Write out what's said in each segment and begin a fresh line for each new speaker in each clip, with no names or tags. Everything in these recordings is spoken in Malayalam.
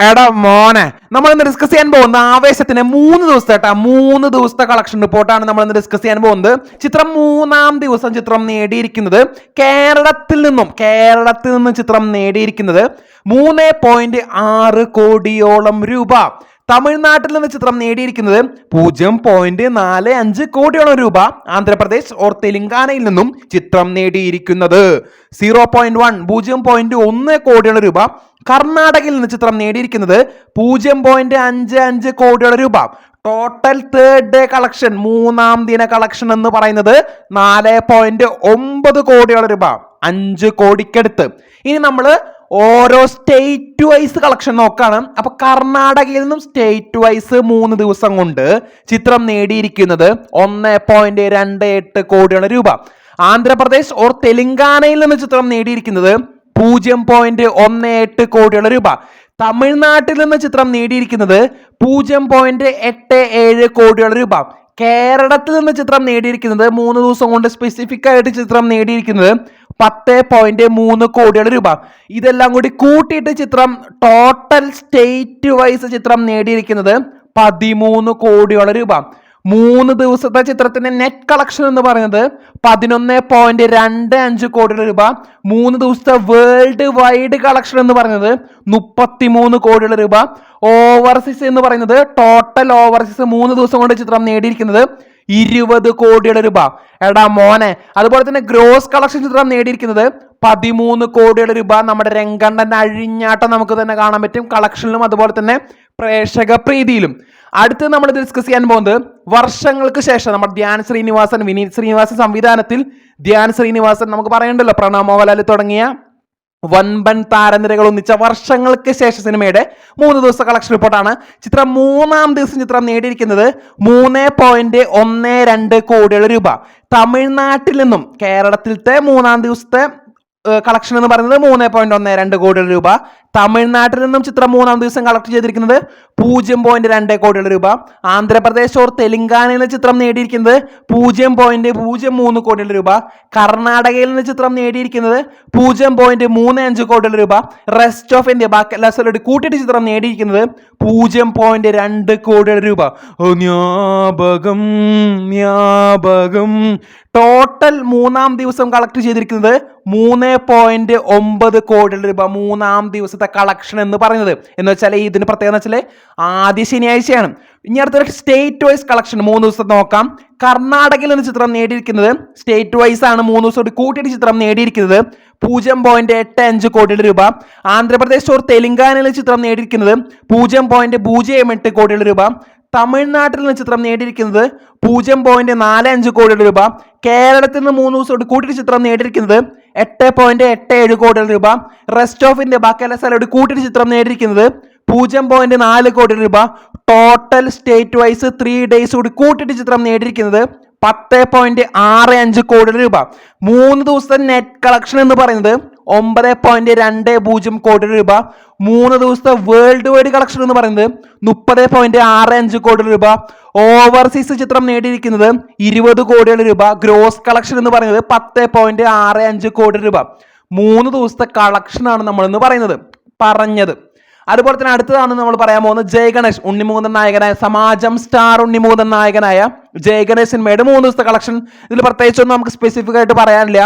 എടാ മോനെ നമ്മൾ ഇന്ന് ഡിസ്കസ് ചെയ്യാൻ പോകുന്ന ആവേശത്തിന് മൂന്ന് ദിവസത്തെ മൂന്ന് ദിവസത്തെ കളക്ഷൻ റിപ്പോർട്ടാണ് നമ്മൾ ഇന്ന് ഡിസ്കസ് ചെയ്യാൻ പോകുന്നത്. ചിത്രം മൂന്നാം ദിവസം ചിത്രം നേടിയിരിക്കുന്നത് കേരളത്തിൽ നിന്നും കേരളത്തിൽ നിന്നും ചിത്രം നേടിയിരിക്കുന്നത് മൂന്ന് പോയിന്റ് ആറ് കോടിയോളം രൂപ. തമിഴ്നാട്ടിൽ നിന്ന് ചിത്രം നേടിയിരിക്കുന്നത് പൂജ്യം പോയിന്റ് നാല് അഞ്ച് കോടിയോളം രൂപ ആന്ധ്രാപ്രദേശ് ഓർ തെലങ്കാനയിൽ നിന്നും ചിത്രം നേടിയിരിക്കുന്നത്. സീറോ പോയിന്റ് വൺ പൂജ്യം പോയിന്റ് ഒന്ന് കോടിയോളം രൂപ കർണാടകയിൽ നിന്ന് ചിത്രം നേടിയിരിക്കുന്നത് പൂജ്യം പോയിന്റ് അഞ്ച് അഞ്ച് കോടിയോളം രൂപ. ടോട്ടൽ തേർഡ് ഡേ കളക്ഷൻ മൂന്നാം ദിന കളക്ഷൻ എന്ന് പറയുന്നത് നാല് പോയിന്റ് ഒമ്പത് കോടിയോളം രൂപ. അഞ്ച് കോടിക്കടുത്ത്. ഇനി നമ്മൾ ഓരോ സ്റ്റേറ്റ് വൈസ് കളക്ഷൻ നോക്കാണ്. അപ്പൊ കർണാടകയിൽ നിന്നും സ്റ്റേറ്റ് വൈസ് മൂന്ന് ദിവസം കൊണ്ട് ചിത്രം നേടിയിരിക്കുന്നത് ഒന്ന് പോയിന്റ് രണ്ട് എട്ട് കോടിയാണ് രൂപ. ആന്ധ്രാപ്രദേശ് ഓർ തെലങ്കാനയിൽ നിന്ന് ചിത്രം നേടിയിരിക്കുന്നത് പൂജ്യം പോയിന്റ് ഒന്ന് എട്ട് കോടിയുള്ള രൂപ. തമിഴ്നാട്ടിൽ നിന്ന് ചിത്രം നേടിയിരിക്കുന്നത് പൂജ്യം പോയിന്റ് എട്ട് ഏഴ് കോടിയുള്ള രൂപ. കേരളത്തിൽ നിന്ന് ചിത്രം നേടിയിരിക്കുന്നത് മൂന്ന് ദിവസം കൊണ്ട് സ്പെസിഫിക് ആയിട്ട് ചിത്രം നേടിയിരിക്കുന്നത് പത്ത് പോയിന്റ് മൂന്ന് കോടിയുടെ രൂപ. ഇതെല്ലാം കൂടി കൂട്ടിയിട്ട് ചിത്രം ടോട്ടൽ സ്റ്റേറ്റ് വൈസ് ചിത്രം നേടിയിരിക്കുന്നത് പതിമൂന്ന് കോടിയോളം രൂപ. മൂന്ന് ദിവസത്തെ ചിത്രത്തിന്റെ നെറ്റ് കളക്ഷൻ എന്ന് പറയുന്നത് പതിനൊന്ന് പോയിന്റ് രണ്ട് അഞ്ച് കോടി രൂപ. മൂന്ന് ദിവസത്തെ വേൾഡ് വൈഡ് കളക്ഷൻ എന്ന് പറയുന്നത് മുപ്പത്തിമൂന്ന് കോടി രൂപ. ഓവർസീസ് എന്ന് പറയുന്നത് ടോട്ടൽ ഓവർസീസ് മൂന്ന് ദിവസം കൊണ്ട് ചിത്രം നേടിയിരിക്കുന്നത് ഇരുപത് കോടിയുടെ രൂപ. എടാ മോനെ അതുപോലെ തന്നെ ഗ്രോസ് കളക്ഷൻ ചിത്രം നേടിയിരിക്കുന്നത് പതിമൂന്ന് കോടിയുടെ രൂപ. നമ്മുടെ രംഗണ്ഠന്റെ അഴിഞ്ഞാട്ടം നമുക്ക് തന്നെ കാണാൻ പറ്റും. കളക്ഷനിലും അതുപോലെ തന്നെ പ്രേക്ഷക പ്രീതിയിലും. അടുത്ത് നമ്മൾ ഡിസ്കസ് ചെയ്യാൻ പോകുന്നത് വർഷങ്ങൾക്ക് ശേഷം നമ്മുടെ ധ്യാൻ ശ്രീനിവാസൻ വിനീത് ശ്രീനിവാസൻ സംവിധാനത്തിൽ ധ്യാൻ ശ്രീനിവാസൻ നമുക്ക് പറയണ്ടല്ലോ പ്രണവ് മോഹൻലാൽ തുടങ്ങിയ വൻപൻ താരനിരകൾ ഒന്നിച്ച വർഷങ്ങൾക്ക് ശേഷം സിനിമയുടെ മൂന്ന് ദിവസ കളക്ഷൻ റിപ്പോർട്ടാണ് ചിത്രം മൂന്നാം ദിവസം ചിത്രം നേടിയിരിക്കുന്നത് മൂന്ന് പോയിന്റ് ഒന്ന് രണ്ട് കോടിയുള്ള രൂപ. തമിഴ്നാട്ടിൽ നിന്നും കേരളത്തിലത്തെ മൂന്നാം ദിവസത്തെ കളക്ഷൻ എന്ന് പറയുന്നത് മൂന്ന് പോയിന്റ് ഒന്ന് രണ്ട് കോടി രൂപ. തമിഴ്നാട്ടിൽ നിന്നും ചിത്രം മൂന്നാം ദിവസം കളക്ട് ചെയ്തിരിക്കുന്നത് പൂജ്യം പോയിന്റ് രണ്ട് കോടി രൂപ. ആന്ധ്രാപ്രദേശ് ഓർ തെലങ്കാനയിൽ നിന്ന് ചിത്രം നേടിയിരിക്കുന്നത് പൂജ്യം പോയിന്റ് പൂജ്യം മൂന്ന് കോടി രൂപ. കർണാടകയിൽ നിന്ന് ചിത്രം നേടിയിരിക്കുന്നത് പൂജ്യം പോയിന്റ് മൂന്ന് അഞ്ച് കോടി രൂപ. റെസ്റ്റ് ഓഫ് ഇന്ത്യ ബാക്കി എല്ലാ സ്ഥലത്തും കൂട്ടിയിട്ട് ചിത്രം നേടിയിരിക്കുന്നത് പൂജ്യം പോയിന്റ് രണ്ട് കോടി രൂപ. ജ്ഞാപകം ടോട്ടൽ മൂന്നാം ദിവസം കളക്ട് ചെയ്തിരിക്കുന്നത് മൂന്ന് പോയിന്റ് ഒമ്പത് കോടി രൂപ. മൂന്നാം ദിവസത്തെ കളക്ഷൻ എന്ന് പറയുന്നത്. എന്ന് വെച്ചാൽ ഇതിന് പ്രത്യേകത വെച്ചാൽ ആദ്യ ശനിയാഴ്ചയാണ്. ഇനി അടുത്തൊരു സ്റ്റേറ്റ് വൈസ് കളക്ഷൻ മൂന്ന് ദിവസത്തെ നോക്കാം. കർണാടകയിൽ നിന്ന് ചിത്രം നേടിയിരിക്കുന്നത് സ്റ്റേറ്റ് വൈസ് ആണ്. മൂന്ന് ദിവസം കൂടി കൂട്ടിയിട്ട് ചിത്രം നേടിയിരിക്കുന്നത് പൂജ്യം പോയിന്റ് എട്ട് അഞ്ച് കോടിയുടെ രൂപ. ആന്ധ്രാപ്രദേശ് ഓർ തെലങ്കാനയിൽ ചിത്രം നേടിയിരിക്കുന്നത് പൂജ്യം പോയിന്റ് പൂജ്യം എട്ട് കോടിയുടെ രൂപ. തമിഴ്നാട്ടിൽ നിന്ന് ചിത്രം നേടിയിരിക്കുന്നത് പൂജ്യം പോയിന്റ് നാല് അഞ്ച് കോടി രൂപ. കേരളത്തിൽ നിന്ന് മൂന്ന് ദിവസം കൂട്ടിയിട്ട് ചിത്രം നേടിയിരിക്കുന്നത് എട്ട് പോയിന്റ് എട്ട് ഏഴ് കോടി രൂപ. റെസ്റ്റ് ഓഫ് ഇന്ത്യ ബാക്കി എല്ലാ സ്ഥലം കൂട്ടിയിട്ട് ചിത്രം നേടിയിരിക്കുന്നത് പൂജ്യം പോയിന്റ് നാല് കോടി രൂപ. Total state wise three days കൂടി കൂട്ടിയിട്ട് ചിത്രം നേടിയിരിക്കുന്നത് പത്ത് പോയിന്റ് ആറ് അഞ്ച് കോടി രൂപ. മൂന്ന് ദിവസത്തെ നെറ്റ് കളക്ഷൻ എന്ന് പറയുന്നത് ഒമ്പത് പോയിന്റ് രണ്ട് പൂജ്യം കോടി രൂപ. മൂന്ന് ദിവസത്തെ വേൾഡ് വൈഡ് കളക്ഷൻ എന്ന് പറയുന്നത് മുപ്പത് പോയിന്റ് ആറ് അഞ്ച് കോടി രൂപ. ഓവർസീസ് ചിത്രം നേടിയിരിക്കുന്നത് ഇരുപത് കോടിയുടെ രൂപ. ഗ്രോസ് കളക്ഷൻ എന്ന് പറയുന്നത് പത്ത് പോയിന്റ് ആറ് അഞ്ച് കോടി രൂപ. മൂന്ന് ദിവസത്തെ കളക്ഷനാണ് നമ്മൾ ഇന്ന് പറയുന്നത്. പറഞ്ഞത്. അതുപോലെ തന്നെ അടുത്തതാണ് നമ്മൾ പറയാൻ പോകുന്നത് ജയഗണേഷ് ഉണ്ണിമൂതൻ നായകനായ സമാജം സ്റ്റാർ ഉണ്ണിമൂതൻ നായകനായ ജയഗണേഷ് സിനിമയുടെ മൂന്ന് ദിവസത്തെ കളക്ഷൻ ഇതിൽ പ്രത്യേകിച്ചൊന്നും നമുക്ക് സ്പെസിഫിക് ആയിട്ട് പറയാനില്ല.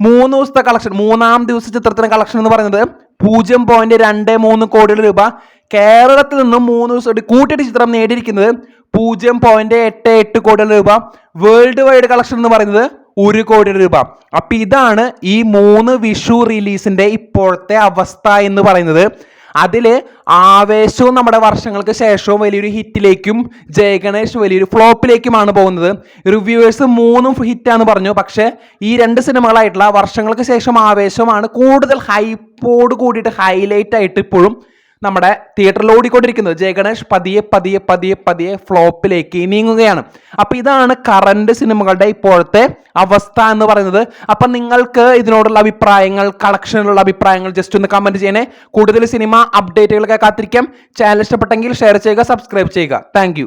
മൂന്ന് ദിവസത്തെ കളക്ഷൻ മൂന്നാം ദിവസ ചിത്രത്തിന് കളക്ഷൻ എന്ന് പറയുന്നത് പൂജ്യം പോയിന്റ് രണ്ട് മൂന്ന് കോടി രൂപ. കേരളത്തിൽ നിന്നും മൂന്ന് ദിവസം കൂട്ടിയിട്ട് ചിത്രം നേടിയിരിക്കുന്നത് പൂജ്യം പോയിന്റ് എട്ട് എട്ട് കോടി രൂപ. വേൾഡ് വൈഡ് കളക്ഷൻ എന്ന് പറയുന്നത് ഒരു കോടി രൂപ. അപ്പൊ ഇതാണ് ഈ മൂന്ന് വിഷു റിലീസിന്റെ ഇപ്പോഴത്തെ അവസ്ഥ എന്ന് പറയുന്നത്. അതിൽ ആവേശവും നമ്മുടെ വർഷങ്ങൾക്ക് ശേഷവും വലിയൊരു ഹിറ്റിലേക്കും ജയഗണേഷ് വലിയൊരു ഫ്ലോപ്പിലേക്കുമാണ് പോകുന്നത്. റിവ്യൂവേഴ്സ് മൂന്നും ഹിറ്റാന്ന് പറഞ്ഞു. പക്ഷേ ഈ രണ്ട് സിനിമകളായിട്ടുള്ള വർഷങ്ങൾക്ക് ശേഷം ആവേശമാണ് കൂടുതൽ ഹൈപ്പോട് കൂടിയിട്ട് ഹൈലൈറ്റ് ആയിട്ട് ഇപ്പോഴും നമ്മുടെ തിയേറ്ററിൽ ഓടിക്കൊണ്ടിരിക്കുന്നത്. ജയഗണേഷ് പതിയെ പതിയെ പതിയെ പതിയെ ഫ്ലോപ്പിലേക്ക് നീങ്ങുകയാണ്. അപ്പൊ ഇതാണ് കറന്റ് സിനിമകളുടെ ഇപ്പോഴത്തെ അവസ്ഥ എന്ന് പറയുന്നത്. അപ്പൊ നിങ്ങൾക്ക് ഇതിനോടുള്ള അഭിപ്രായങ്ങൾ കളക്ഷനിലുള്ള അഭിപ്രായങ്ങൾ ജസ്റ്റ് ഒന്ന് കമന്റ് ചെയ്യണേ. കൂടുതൽ സിനിമ അപ്ഡേറ്റുകളൊക്കെ കാത്തിരിക്കാം. ചാനൽ ഇഷ്ടപ്പെട്ടെങ്കിൽ ഷെയർ ചെയ്യുക സബ്സ്ക്രൈബ് ചെയ്യുക. താങ്ക്